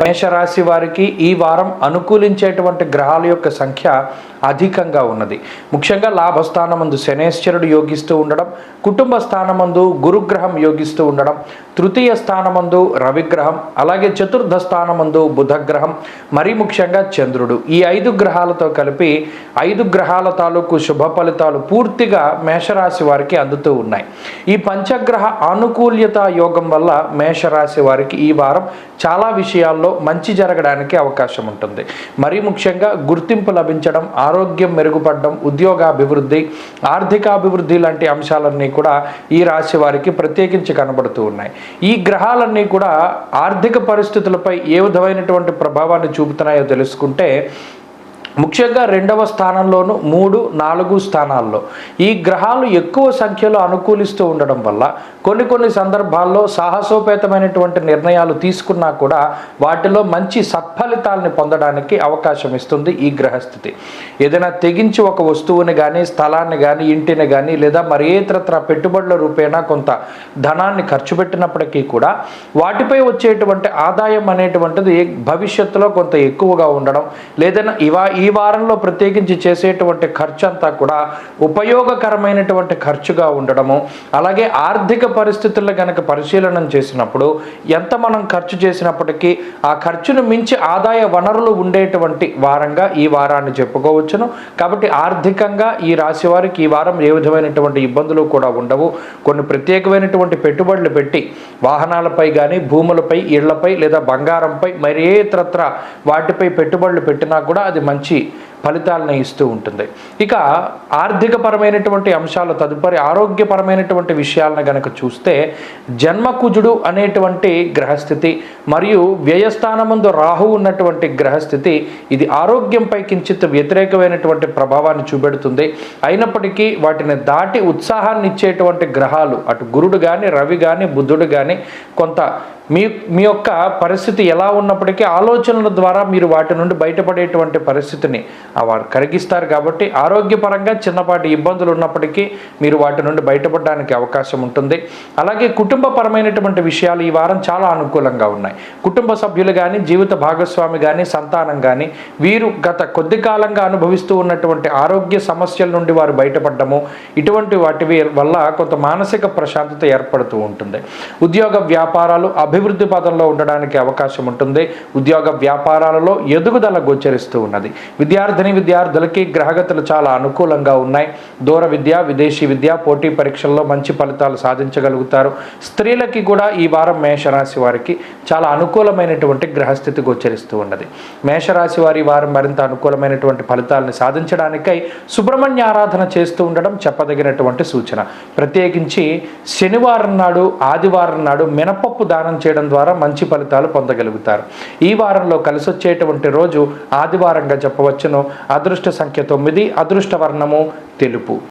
మేషరాశి వారికి ఈ వారం అనుకూలించేటువంటి గ్రహాల యొక్క సంఖ్య అధికంగా ఉన్నది. ముఖ్యంగా లాభస్థానమందు శనేశ్వరుడు యోగిస్తూ ఉండడం కుటుంబ స్థానమందు గురుగ్రహం యోగిస్తూ ఉండడం తృతీయ స్థానమందు రవిగ్రహం అలాగే చతుర్థ స్థానమందు బుధగ్రహం మరీ ముఖ్యంగా చంద్రుడు. ఈ ఐదు గ్రహాలతో కలిపి ఐదు గ్రహాల తాలూకు శుభ ఫలితాలు పూర్తిగా మేషరాశి వారికి అందుతూ ఉన్నాయి. ఈ పంచగ్రహ ఆనుకూల్యత యోగం వల్ల మేషరాశి వారికి ఈ వారం చాలా విషయాల్లో మంచి జరగడానికి అవకాశం ఉంటుంది. మరీ ముఖ్యంగా గుర్తింపు లభించడం ఆరోగ్యం మెరుగుపడడం ఉద్యోగాభివృద్ధి ఆర్థికాభివృద్ధి లాంటి అంశాలన్నీ కూడా ఈ రాశి వారికి ప్రత్యేకించి కనబడుతూ ఉన్నాయి. ఈ గ్రహాలన్నీ కూడా ఆర్థిక పరిస్థితులపై ఏ విధమైనటువంటి ప్రభావాన్ని చూపుతున్నాయో తెలుసుకుంటే ముఖ్యంగా రెండవ స్థానంలోను మూడు నాలుగు స్థానాల్లో. ఈ గ్రహాలు ఎక్కువ సంఖ్యలో అనుకూలిస్తూ ఉండడం వల్ల కొన్ని కొన్ని సందర్భాల్లో సాహసోపేతమైనటువంటి నిర్ణయాలు తీసుకున్నా కూడా వాటిలో మంచి సత్ఫలితాలని పొందడానికి అవకాశం ఇస్తుంది ఈ గ్రహస్థితి. ఏదైనా తెగించి ఒక వస్తువుని కానీ స్థలాన్ని కానీ ఇంటిని కానీ లేదా మరి ఏతరత్ర పెట్టుబడుల రూపేణా కొంత ధనాన్ని ఖర్చు పెట్టినప్పటికీ కూడా వాటిపై వచ్చేటువంటి ఆదాయం అనేటువంటిది భవిష్యత్తులో కొంత ఎక్కువగా ఉండడం లేదన్నా ఇవా ఈ ఈ వారంలో ప్రత్యేకించి చేసేటువంటి ఖర్చు అంతా కూడా ఉపయోగకరమైనటువంటి ఖర్చుగా ఉండడము అలాగే ఆర్థిక పరిస్థితుల్లో కనుక పరిశీలన చేసినప్పుడు ఎంత మనం ఖర్చు చేసినప్పటికీ ఆ ఖర్చును మించి ఆదాయ వనరులు ఉండేటువంటి వారంగా ఈ వారాన్ని చెప్పుకోవచ్చును. కాబట్టి ఆర్థికంగా ఈ రాశి వారికి ఈ వారం ఏ విధమైనటువంటి ఇబ్బందులు కూడా ఉండవు. కొన్ని ప్రత్యేకమైనటువంటి పెట్టుబడులు పెట్టి వాహనాలపై కానీ భూములపై ఇళ్ళపై లేదా బంగారంపై మరే ఇతరత్ర వాటిపై పెట్టుబడులు పెట్టినా కూడా అది మంచి amici ఫలితాలను ఇస్తూ ఉంటుంది. ఇక ఆర్థికపరమైనటువంటి అంశాలు తదుపరి ఆరోగ్యపరమైనటువంటి విషయాలను గనక చూస్తే జన్మకుజుడు అనేటువంటి గ్రహస్థితి మరియు వ్యయస్థానముందు రాహు ఉన్నటువంటి గ్రహస్థితి ఇది ఆరోగ్యంపై కించిత్ వ్యతిరేకమైనటువంటి ప్రభావాన్ని చూపెడుతుంది. అయినప్పటికీ వాటిని దాటి ఉత్సాహాన్ని ఇచ్చేటువంటి గ్రహాలు అటు గురుడు కానీ రవి కానీ బుద్ధుడు కానీ కొంత మీ మీ యొక్క పరిస్థితి ఎలా ఉన్నప్పటికీ ఆలోచనల ద్వారా మీరు వాటి నుండి బయటపడేటువంటి పరిస్థితిని వారు కరిగిస్తారు కాబట్టి ఆరోగ్యపరంగా చిన్నపాటి ఇబ్బందులు ఉన్నప్పటికీ మీరు వాటి నుండి బయటపడడానికి అవకాశం ఉంటుంది. అలాగే కుటుంబపరమైనటువంటి విషయాలు ఈ వారం చాలా అనుకూలంగా ఉన్నాయి. కుటుంబ సభ్యులు కానీ జీవిత భాగస్వామి కానీ సంతానం కానీ వీరు గత కొద్ది కాలంగా అనుభవిస్తూ ఉన్నటువంటి ఆరోగ్య సమస్యల నుండి వారు బయటపడ్డము ఇటువంటి వాటి వల్ల కొంత మానసిక ప్రశాంతత ఏర్పడుతూ ఉంటుంది. ఉద్యోగ వ్యాపారాలు అభివృద్ధి పదంలో ఉండడానికి అవకాశం ఉంటుంది. ఉద్యోగ వ్యాపారాలలో ఎదుగుదల గోచరిస్తూ ఉన్నది. విద్యార్థిని విద్యార్థులకి గ్రహగతులు చాలా అనుకూలంగా ఉన్నాయి. దూర విద్య విదేశీ విద్య పోటీ పరీక్షల్లో మంచి ఫలితాలు సాధించగలుగుతారు. స్త్రీలకి కూడా ఈ వారం మేషరాశి వారికి చాలా అనుకూలమైనటువంటి గ్రహస్థితి గోచరిస్తూ ఉన్నది. మేషరాశి వారి వారం మరింత అనుకూలమైనటువంటి ఫలితాలను సాధించడానికై సుబ్రహ్మణ్య ఆరాధన చేస్తూ ఉండడం చెప్పదగినటువంటి సూచన. ప్రత్యేకించి శనివారం నాడు ఆదివారం నాడు మినపప్పు దానం చేయడం ద్వారా మంచి ఫలితాలు పొందగలుగుతారు. ఈ వారంలో కలిసొచ్చేటువంటి రోజు ఆదివారంగా చెప్పవచ్చును. అదృష్ట సంఖ్య తొమ్మిది అదృష్ట వర్ణము తెలుపు.